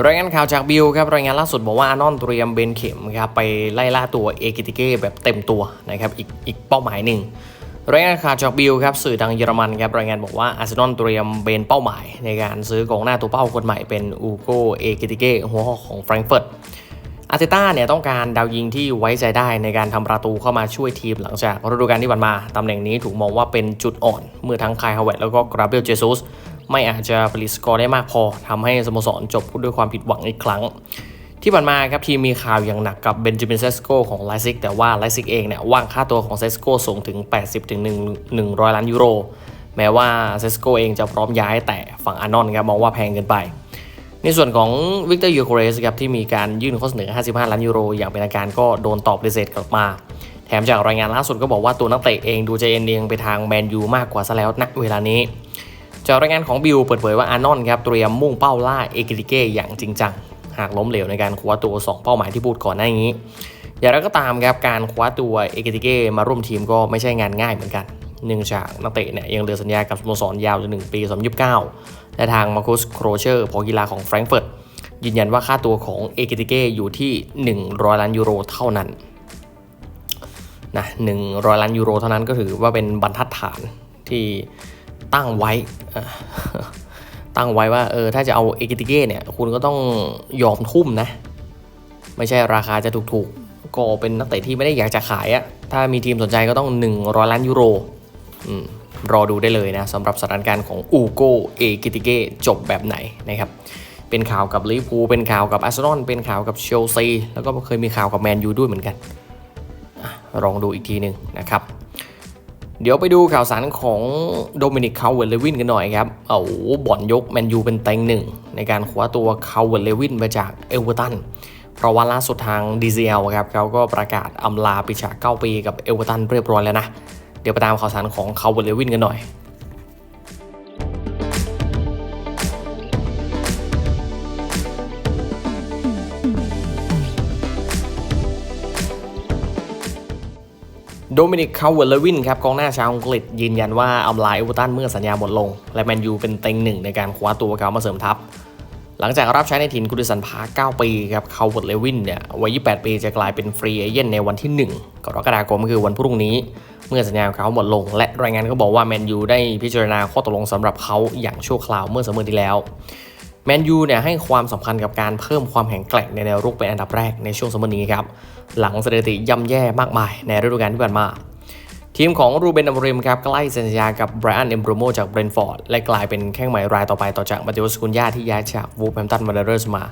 รายงานข่าวจากบิลครับรายงานล่าสุดบอกว่าอานอนเตรียมเบนเข็มครับไปไล่ล่าตัวเอกิติเก้แบบเต็มตัวนะครับอีกอีกเป้าหมายหนึ่งรายงานข่าวจากบิลครับสื่อทางเยอรมันครับรายงานบอกว่าอาร์เซนอลเตรียมเบนเป้าหมาย ในการซื้อกองหน้าตัวเป้าคนใหม่เป็นอูโกเอกิติเก้หัวหอกของแฟรงก์เฟิร์ตอาร์เตต้าเนี่ยต้องการดาวยิงที่ไว้ใจได้ในการทำประตูเข้ามาช่วยทีมหลังจากฤดูกาลที่ผ่านมาตำแหน่งนี้ถูกมองว่าเป็นจุดอ่อน เมื่อทั้งคายฮาวเวตแล้วก็กราเบลเจซุส ไม่อาจจะผลิตสกอร์ได้มากพอทำให้สโมสรจบด้วยความผิดหวังอีกครั้ง ที่ผ่านมาครับทีมมีข่าวอย่างหนักกับเบนจามินเซสโกของไลซิกแต่ว่าไลซิกเองเนี่ยว่างค่าตัวของเซสโกสูงถึง 80ถึง100 ล้านยูโร แม้ว่าเซสโกเองจะพร้อมย้ายแต่ฝั่งอานอนครับมองว่าแพงเกินไปในส่วนของวิกเตอร์ยูโคเรสครับที่มีการยื่นข้อเสนอ 55 ล้านยูโร อย่างเป็นทางการก็โดนตอบปฏิเสธกลับมา แถมจากรายงานล่าสุดก็บอกว่าตัวนักเตะเองดูใจเอ็นเอียงไปทางแมนยูมากกว่าซะแล้วณเวลานี้ จากรายงานของบิลเปิดเผยว่าอานอนครับเตรียมมุ่งเป้าล่าเอกิติเก้อย่างจริงจัง หากล้มเหลวในการคว้าตัว 2 เป้าหมายที่พูดก่อนหน้านี้ อย่างไรก็ตามครับการคว้าตัวเอกิติเก้มาร่วมทีมก็ไม่ใช่งานง่ายเหมือนกันเนื่องจากนักเตะเนี่ยยังเหลือสัญญากับสโมสรยาวจนถึงปี2029และทางมาร์คุสโครเชอร์พอกีฬาของแฟรงก์เฟิร์ตยืนยันว่าค่าตัวของเอกิติเก้อยู่ที่ 100 ล้านยูโรเท่านั้นนะ100 ล้านยูโรเท่านั้นก็ถือว่าเป็นบรรทัดฐานที่ ตั้งไว้ ตั้งไว้ว่าเออถ้าจะเอาเอกิติเก้เนี่ย คุณก็ต้องยอมทุ่มนะ ไม่ใช่ราคาจะถูกๆ ก็เป็นนักเตะที่ไม่ได้อยากจะขายอะถ้ามีทีมสนใจก็ต้อง 100 ล้านยูโรอืมรอดูได้เลยนะสำหรับสถานการณ์ของอูโกเอกิติเก้จบแบบไหนนะครับเป็นข่าวกับลิเวอร์พูลเป็นข่าวกับอาร์เซนอลเป็นข่าวกับเชลซีแล้วก็เคยมีข่าวกับแมนยูด้วยเหมือนกันลองดูอีกทีหนึ่งนะครับ เดี๋ยวไปดูข่าวสารของโดมินิกคาวเวลเลวินกันหน่อยครับเอาบ่อนยกแมนยูเป็นเต็งหนึ่งในการคว้าตัวคาวเวลเลวินมาจากเอเวอร์ตันเพราะว่าล่าสุดทางดีเซลครับเขาก็ประกาศอำลาปิดฉาก9ปีกับเอเวอร์ตันเรียบร้อยแล้วนะ เดี๋ยวไปตามข่าวสารของคาวเวลเลวินกันหน่อย โดมินิกคาวเวลเลวินครับกองหน้าชาวอังกฤษยืนยันว่าอำลาเอเวอร์ตันเมื่อสัญญาหมดลง และแมนยูเป็นเต็งหนึ่งในการคว้าตัวเขามาเสริมทัพ หลังจากรับใช้ในถิ่นกุดิสันพา 9 ปีครับคาวเวลเลวินเนี่ยวัย 28 ปีจะกลายเป็นฟรีเอเจนต์ในวันที่ 1 กรกฎาคมคือวันพรุ่งนี้ เมื่อสัญญาของเขาหมดลง และรายงานก็บอกว่าแมนยูได้พิจารณาข้อตกลงสำหรับเขาอย่างชั่วคราวเมื่อสมมติที่แล้ว แมนยูเนี่ยให้ความสำคัญกับการเพิ่มความแข็งแกร่งในแนวรุกเป็นอันดับแรกในช่วงสมมตินี้ครับ หลังสถิติย่ำแย่มากมายในฤดูกาลที่ผ่านมา ทีมของรูเบนอัมริมครับใกล้เซ็นสัญญากับไบรอันเอมโบรโมจากเบรนฟอร์ดและกลายเป็นแข้งใหม่รายต่อไปต่อจากมาติโอสกุนยาที่ย้ายจากวูฟแฮมตันวันเดอร์สมา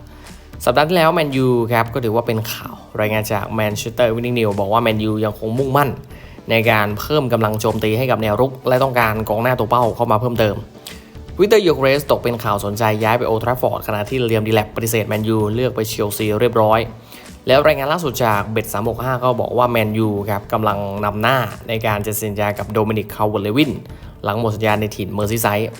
สัปดาห์ที่แล้วแมนยูครับก็ถือว่าเป็นข่าวรายงานจากแมนเชสเตอร์วินนิงนิวบอกว่าแมนยูยังคงมุ่งมั่น ในการเพิ่มกำลังโจมตีให้กับแนวรุก และต้องการกองหน้าตัวเป้าเข้ามาเพิ่มเติม วิเตอร์ยูเครสตกเป็นข่าวสนใจย้ายไปโอทราฟอร์ดขณะที่เลียมดีแลกปฏิเสธแมนยูเลือกไปเชลซีเรียบร้อย แล้วรายงานล่าสุดจากเบ็ด365 ก็บอกว่าแมนยูครับกำลังนำหน้าในการจะเซ็นสัญญากับโดมินิกคาวเวลเลวินหลังหมดสัญญาในถิ่นเมอร์ซีไซด์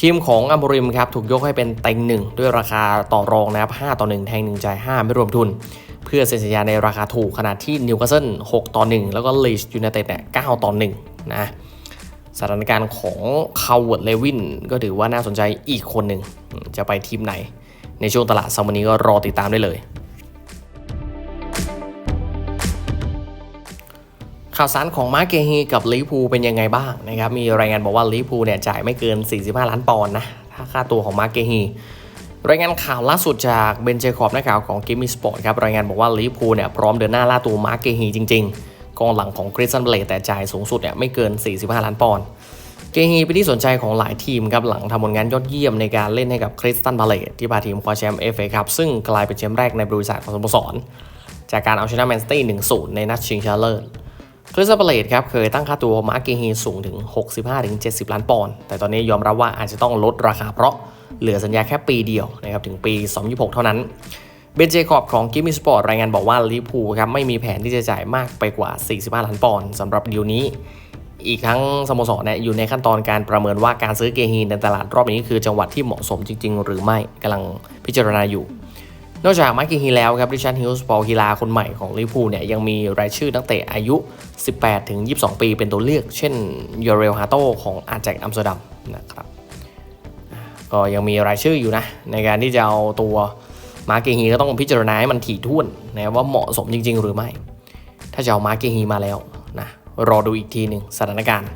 ทีมของอัมบริมครับถูกยกให้เป็นเต็งหนึ่งด้วยราคาต่อรองนะครับ5ต่อ 1 แทง1จ่าย5ไม่รวมทุน เพื่อเซ็นสัญญาในราคาถูกขณะที่นิวคาสเซิล6ต่อ 1 แล้วก็ลีชยูไนเต็ดเนี่ย9ต่อ1นะ สถานการณ์ของคาวเวิร์ดเลวินก็ถือว่าน่าสนใจอีกคนหนึ่งจะไปทีมไหน ในช่วงตลาดซัมวันนี้ก็รอติดตามได้เลย ข่าวสารของมาร์เกฮีกับลิพูเป็นยังไงบ้างนะครับมีรายงานบอกว่าลิพูเนี่ยจ่ายไม่เกิน 45 ล้านปอนด์นะถ้าค่าตัวของมาร์เกฮีรายงานข่าวล่าสุดจากเบนเจคอบนักข่าวของกิมมี่สปอร์ตครับรายงานบอกว่าลิพูเนี่ยพร้อมเดินหน้าล่าตัวมาร์เกฮีจริง ๆ กองหลังของคริสตันเบลแต่จ่ายสูงสุดเนี่ยไม่เกิน 45 ล้านปอนด์เกฮีเป็นที่สนใจของหลายทีมครับหลังทำผลงานยอดเยี่ยมในการเล่นให้กับคริสตันพาเลตที่พาทีมคว้าแชมป์เอฟเอครับซึ่งกลายเป็นแชมป์แรกในบริษัทของสโมสร จากการเอาชนะแมนซิตี้1-0 ในนัดชิงชนะเลิศคริสตันพาเลตครับเคยตั้งค่าตัวมาร์เกฮีสูงถึง 65-70 ล้านปอนด์แต่ตอนนี้ยอมรับว่าอาจจะต้องลดราคาเพราะเหลือสัญญาแค่ปีเดียวนะครับถึงปี 2026 เท่านั้น เบนเจคอบของกิมมี่สปอร์ตรายงานบอกว่าลิพูครับไม่มีแผนที่จะจ่ายมากไปกว่า 45 ล้านปอนด์สำหรับดีลนี้ อีกทั้งสโมสรเนี่ยอยู่ในขั้นตอนการประเมินว่าการซื้อเกฮีในตลาดรอบนี้คือจังหวัดที่เหมาะสมจริง ๆ หรือไม่กำลังพิจารณาอยู่ นอกจากมาร์เกฮีแล้วครับริชาร์ดฮิลส์ปอลกีฬาคนใหม่ของลิพูเนี่ยยังมีรายชื่อนักเตะอายุ 18ถึง22 ปีเป็นตัวเลือก เช่นยอเรลฮาโตของอาแจกอัมสเตอร์ดัมนะครับก็ยังมีรายชื่ออยู่นะในการที่จะเอาตัว มาเกฮีก็ต้องพิจารณาให้มันถี่ถ้วนนะว่าเหมาะสมจริง ๆ หรือไม่ ถ้าจะเอามาเกฮีมาแล้วนะรอดูอีกทีหนึ่งสถานการณ์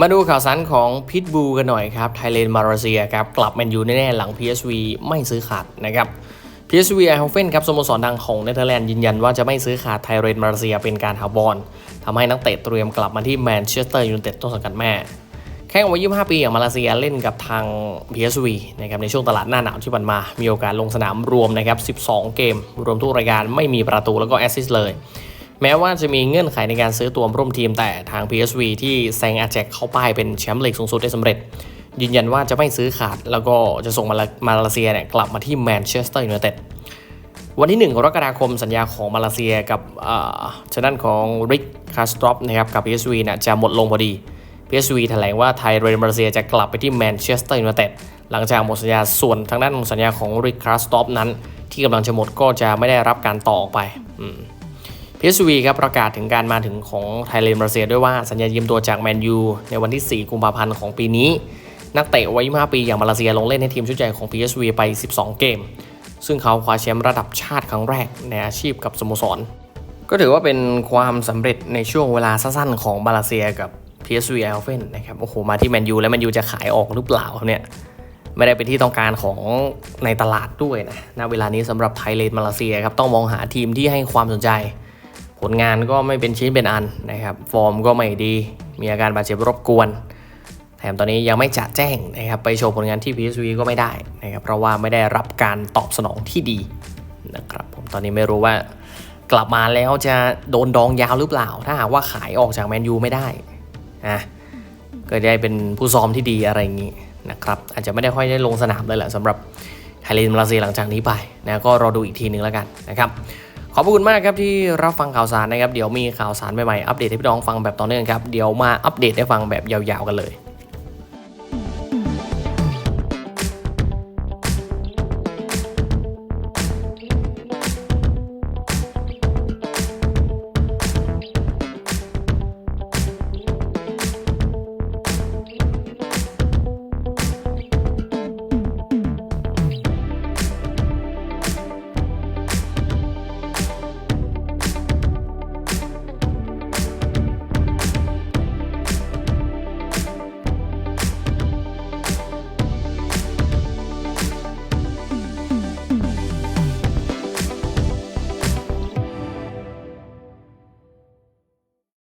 มาดูข่าวสารของพิทบูกันหน่อยครับ ไทยเลนมาเลเซียครับ กลับแมนยูแน่ๆหลัง PSV ไม่ซื้อขาดนะครับ PSV ไอฮอฟเฟนครับสโมสรดังของเนเธอร์แลนด์ยืนยันว่าจะไม่ซื้อขาดไทเรนมาเลเซียเป็นการถาวรทำให้นักเตะเตรียมกลับมาที่แมนเชสเตอร์ยูไนเต็ดต้นสังกัดแม่แข่งวัย25 ปีอย่างมาเลเซียเล่นกับทาง PSV นะครับในช่วงตลาดหน้าหนาวที่ผ่านมา มีโอกาสลงสนามรวมนะครับ12 เกม รวมทุกรายการไม่มีประตูแล้วก็แอสซิสต์เลย แม้ว่าจะมีเงื่อนไขในการซื้อตัวร่วมทีมแต่ทาง PSV ที่แซงอาแจกเข้าป้ายเป็นแชมป์ลีกสูงสุดได้สำเร็จ ยืนยันว่าจะไม่ซื้อขาด แล้วก็จะส่งมาลมาเลเซียเนี่ยกลับมาที่แมนเชสเตอร์ยูไนเต็ดวันที่ 1 กรกฎาคมสัญญาของมาเลเซียกับชด้านของริกคาสตรอปนะครับกับ PSV เนี่ยจะหมดลงพอดี PSV แถลงว่าไทยเรนมาเลเซียจะกลับไปที่แมนเชสเตอร์ยูไนเต็ดหลังจากหมดสัญญาส่วนทางด้านของสัญญาของริกคาสตรอปนั้น ที่กำลังจะหมดก็จะไม่ได้รับการต่อออกไปอืม PSV ครับประกาศถึงการมาถึงของไทยเลนมาเลเซียด้วยว่าสัญญายืมตัวจากแมนยูในวันที่ 4 กุมภาพันธ์ของปีนี้ นักเตะวัย25ปีอย่างมาเลเซียลงเล่นให้ทีมชุดใหญ่ของ PSV ไป 12 เกม ซึ่งเขาคว้าแชมป์ระดับชาติครั้งแรกในอาชีพกับสโมสร ก็ถือว่าเป็นความสำเร็จในช่วงเวลาสั้นๆของมาเลเซียกับ PSV e i n d h o v e n นะครับโอ้โหมาที่แมนยูแล้วแมนยูจะขายออกหรือเปล่าครับเนี่ยไม่ได้เป็นที่ต้องการของในตลาดด้วยนะณเวลานี้สำหรับไทยเลนมาเลเซียครับต้องมองหาทีมที่ให้ความสนใจ ผลงานก็ไม่เป็นชิ้นเป็นอันนะครับฟอร์มก็ไม่ดี มีอาการบาดเจ็บรบกวน มตอนนี้ยังไม่จะแจ้งนะครับไปโชว์ผลงานที่ PSV ก็ไม่ได้นะครับเพราะว่าไม่ได้รับการตอบสนองที่ดีนะครับผมตอนนี้ไม่รู้ว่ากลับมาแล้วจะโดนดองยาวหรือเปล่า ถ้าหากว่าขายออกจากแมนยูไม่ได้นะก็ได้เป็นผู้ซ้อมที่ดีอะไรอย่างนี้นะครับอาจจะไม่ได้ค่อยได้ลงสนามเลยแหละสำหรับไทยเลนมาเลเซียหลังจากนี้ไปนะก็รอดูอีกทีหนึ่งแล้วกันนะครับขอบคุณมากครับที่รับฟังข่าวสารนะครับ เดี๋ยวมีข่าวสารใหม่ๆอัปเดตให้พี่น้องฟังแบบต่อเนื่องครับ เดี๋ยวมาอัปเดตให้ฟังแบบยาวๆกันเลย